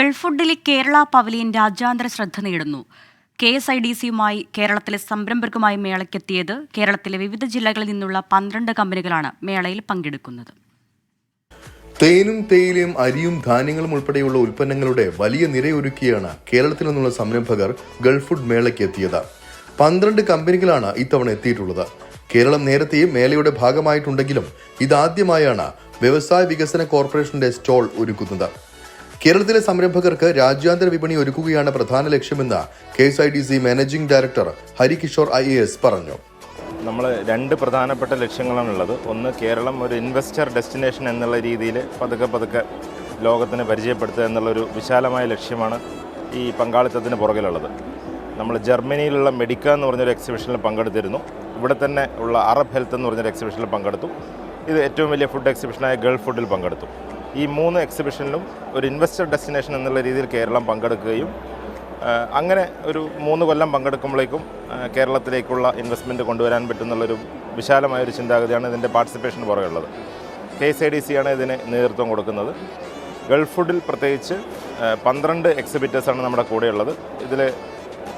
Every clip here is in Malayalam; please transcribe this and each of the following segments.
ഗൾഫ് ഫുഡിലെ കേരള പവലിയൻ രാജ്യാന്തര ശ്രദ്ധ നേടുന്നു. കെ എസ് ഐ ഡി സിയുമായി കേരളത്തിലെ സംരംഭകരുമായി മേളയ്ക്കെത്തിയത് കേരളത്തിലെ വിവിധ ജില്ലകളിൽ നിന്നുള്ള പന്ത്രണ്ട് കമ്പനികളാണ് മേളയിൽ പങ്കെടുക്കുന്നത്. തേനും തേയിലയും അരിയും ധാന്യങ്ങളും ഉൾപ്പെടെയുള്ള ഉൽപ്പന്നങ്ങളുടെ വലിയ നിരയൊരുക്കിയാണ് കേരളത്തിൽ നിന്നുള്ള സംരംഭകർ ഗൾഫുഡ് ഫുഡ് മേളയ്ക്ക് എത്തിയത് പന്ത്രണ്ട് കമ്പനികളാണ് ഇത്തവണ എത്തിയിട്ടുള്ളത്. കേരളം നേരത്തെയും മേളയുടെ ഭാഗമായിട്ടുണ്ടെങ്കിലും ഇതാദ്യമായാണ് വ്യവസായ വികസന കോർപ്പറേഷന്റെ സ്റ്റോൾ ഒരുക്കുന്നത്. കേരളത്തിലെ സംരംഭകർക്ക് രാജ്യാന്തര വിപണി ഒരുക്കുകയാണ് പ്രധാന ലക്ഷ്യമെന്ന് K S I D C managing director Harikishore I A S പറഞ്ഞു. നമ്മൾ രണ്ട് പ്രധാനപ്പെട്ട ലക്ഷ്യങ്ങളാണുള്ളത്. ഒന്ന് കേരളം ഒരു ഇൻവെസ്റ്റർ ഡെസ്റ്റിനേഷൻ എന്നുള്ള രീതിയിൽ പതുക്കെ പതുക്കെ ലോകത്തിന് പരിചയപ്പെടുത്തുക എന്നുള്ളൊരു വിശാലമായ ലക്ഷ്യമാണ് ഈ പങ്കാളിത്തത്തിന് പുറകിലുള്ളത്. നമ്മൾ ജർമ്മനിയിലുള്ള മെഡിക്ക എന്ന് പറഞ്ഞൊരു എക്സിബിഷനിൽ പങ്കെടുത്തിരുന്നു. ഇവിടെ തന്നെ ഉള്ള അറബ് ഹെൽത്ത് എന്ന് പറഞ്ഞൊരു എക്സിബിഷനിൽ പങ്കെടുത്തു. ഇത് ഏറ്റവും വലിയ ഫുഡ് എക്സിബിഷനായ ഗൾഫ് ഫുഡിൽ പങ്കെടുത്തു. ഈ മൂന്ന് എക്സിബിഷനിലും ഒരു ഇൻവെസ്റ്റർ ഡെസ്റ്റിനേഷൻ എന്നുള്ള രീതിയിൽ കേരളം പങ്കെടുക്കുകയും അങ്ങനെ ഒരു മൂന്ന് കൊല്ലം പങ്കെടുക്കുമ്പോഴേക്കും കേരളത്തിലേക്കുള്ള ഇൻവെസ്റ്റ്മെന്റ് കൊണ്ടുവരാൻ പറ്റുന്നുള്ളൊരു വിശാലമായ ഒരു ചിന്താഗതിയാണ് ഇതിന്റെ participation പുറകെയുള്ളത്. K S I D C ആണ് ഇതിന് നേതൃത്വം കൊടുക്കുന്നത്. ഗൾഫ് ഫുഡിൽ പ്രത്യേകിച്ച് പന്ത്രണ്ട് എക്സിബിറ്റേഴ്സാണ് നമ്മുടെ കൂടെയുള്ളത്. ഇതിൽ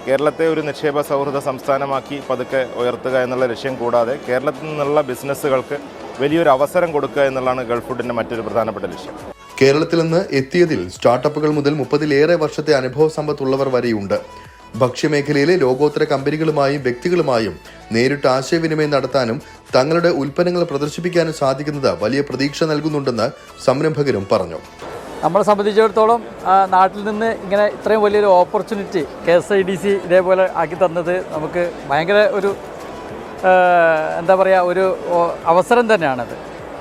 കേരളത്തെ ഒരു നിക്ഷേപ സൗഹൃദ സംസ്ഥാനമാക്കി പതുക്കെ ഉയർത്തുക എന്നുള്ള ലക്ഷ്യം കൂടാതെ കേരളത്തിൽ നിന്നുള്ള ബിസിനസ്സുകൾക്ക് വലിയൊരു അവസരം കൊടുക്കുക എന്നുള്ളതാണ് ഗൾഫ് ഫുഡിന്റെ മറ്റൊരു പ്രധാനപ്പെട്ട ലക്ഷ്യം. കേരളത്തിൽ നിന്ന് എത്തിയതിൽ സ്റ്റാർട്ടപ്പുകൾ മുതൽ മുപ്പതിലേറെ വർഷത്തെ അനുഭവ സമ്പത്തുള്ളവർ വരെയുണ്ട്. ഭക്ഷ്യമേഖലയിലെ ലോകോത്തര കമ്പനികളുമായും വ്യക്തികളുമായും നേരിട്ട് ആശയവിനിമയം നടത്താനും തങ്ങളുടെ ഉൽപ്പന്നങ്ങൾ പ്രദർശിപ്പിക്കാനും സാധിക്കുന്നത് വലിയ പ്രതീക്ഷ നൽകുന്നുണ്ടെന്ന് സംരംഭകരും പറഞ്ഞു. നമ്മളെ സംബന്ധിച്ചിടത്തോളം നാട്ടിൽ നിന്ന് ഇങ്ങനെ ഇത്രയും വലിയൊരു opportunity K S I D C ഇതേപോലെ ആക്കി തന്നത് നമുക്ക് ഭയങ്കര ഒരു എന്താ പറയുക ഒരു അവസരം തന്നെയാണത്.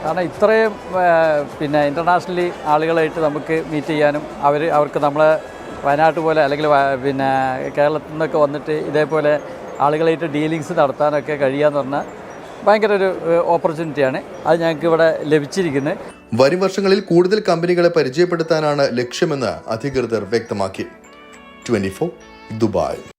കാരണം ഇത്രയും പിന്നെ ഇന്റർനാഷണലി ആളുകളായിട്ട് നമുക്ക് മീറ്റ് ചെയ്യാനും അവർ അവർക്ക് നമ്മളെ വയനാട്ട് പോലെ അല്ലെങ്കിൽ പിന്നെ കേരളത്തിൽ നിന്നൊക്കെ വന്നിട്ട് ഇതേപോലെ ആളുകളായിട്ട് ഡീലിങ്സ് നടത്താനൊക്കെ കഴിയാന്ന് പറഞ്ഞാൽ ഭയങ്കര ഒരു ഓപ്പർച്യൂണിറ്റിയാണ് അത് ഞങ്ങൾക്ക് ഇവിടെ ലഭിച്ചിരിക്കുന്നത്. വരും വർഷങ്ങളിൽ കൂടുതൽ കമ്പനികളെ പരിചയപ്പെടുത്താനാണ് ലക്ഷ്യമെന്ന് അധികൃതർ വ്യക്തമാക്കി. Twenty Dubai.